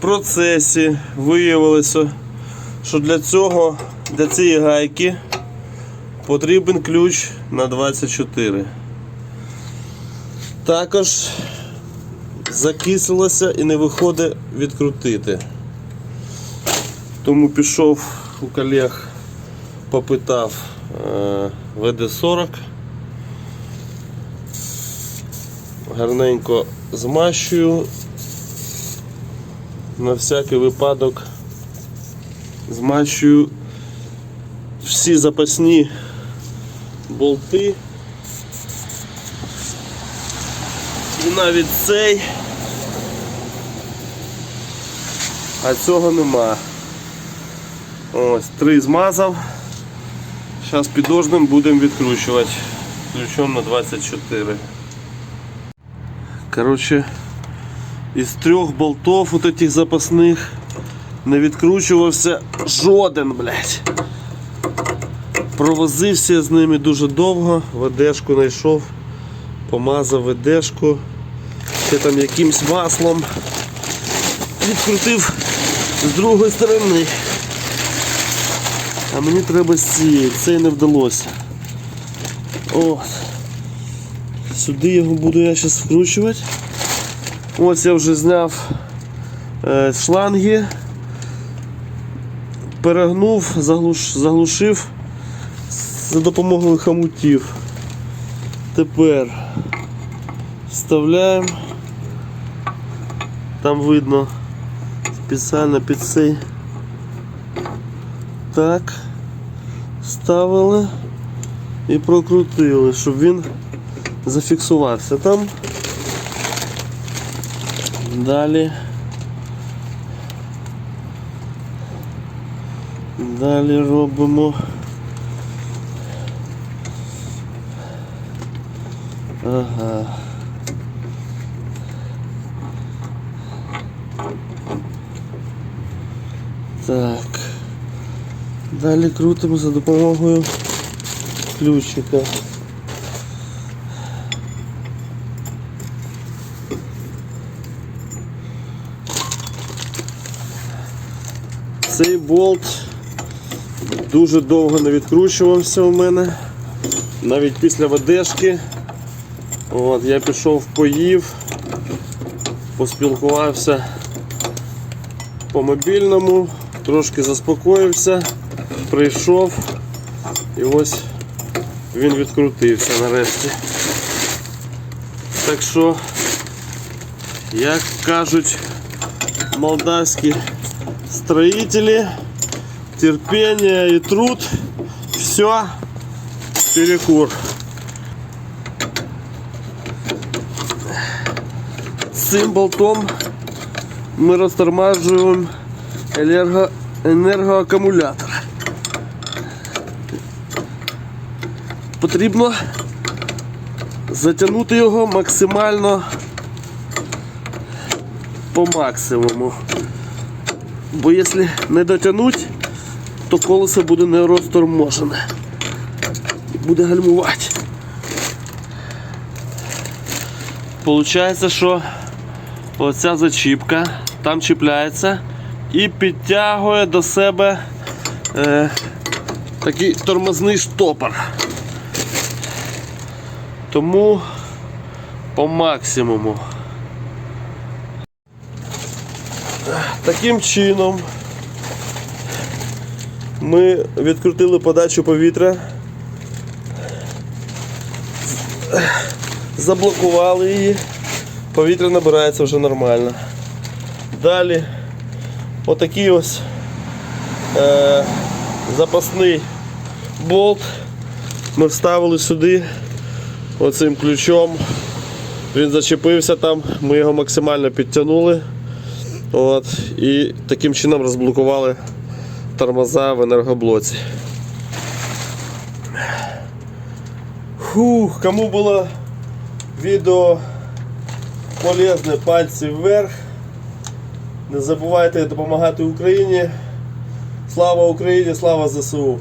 процесі виявилося, що для цього, для цієї гайки потрібен ключ на 24. Також закислилося і не виходить відкрутити. Тому пішов у колег, попитав е, ВД-40. Гарненько змащую. На всякий випадок змащую всі запасні болти. І навіть цей. А цього нема. Ось, три змазав. Зараз підожним будемо відкручувати ключом на 24. Коротше, із трьох болтов от этих запасних не відкручувався жоден, блядь. Провозився з ними дуже довго, ведешку знайшов, помазав ведешку, ще там якимсь маслом відкрутив з другої сторони. А мені треба з цієї, це не вдалося. От. Сюди його буду я зараз вкручувати. Ось я вже зняв е, шланги, перегнув, заглушив за допомогою хомутів. Тепер вставляємо. Там видно спеціально під цей. Так. Ставили і прокрутили, щоб він зафіксувався там. Далі. Далі робимо. Ага. Так. Далі крутимо за допомогою ключика. Цей болт дуже довго не відкручувався у мене. Навіть після ведешки. От, я пішов поїв, поспілкувався по мобільному, трошки заспокоївся, прийшов і ось він відкрутився нарешті. Так що, як кажуть молдавські строители, терпение и труд, все перекур. Цим болтом ми розтормажуємо енерго, енергоакумулятор. Потрібно затягнути його максимально по максимуму. Бо якщо не дотягнути, то колесо буде не розторможене. Буде гальмувати. Получається, що оця зачіпка там чіпляється і підтягує до себе е, такий тормозний штопор. Тому по максимуму. Таким чином ми відкрутили подачу повітря, заблокували її, повітря набирається вже нормально. Далі отакий ось е, запасний болт ми вставили сюди оцим ключом. Він зачепився там, ми його максимально підтягнули. От, і таким чином розблокували тормоза в енергоблоці. Фух, кому було відео полезне, пальці вверх. Не забувайте допомагати Україні. Слава Україні, слава ЗСУ!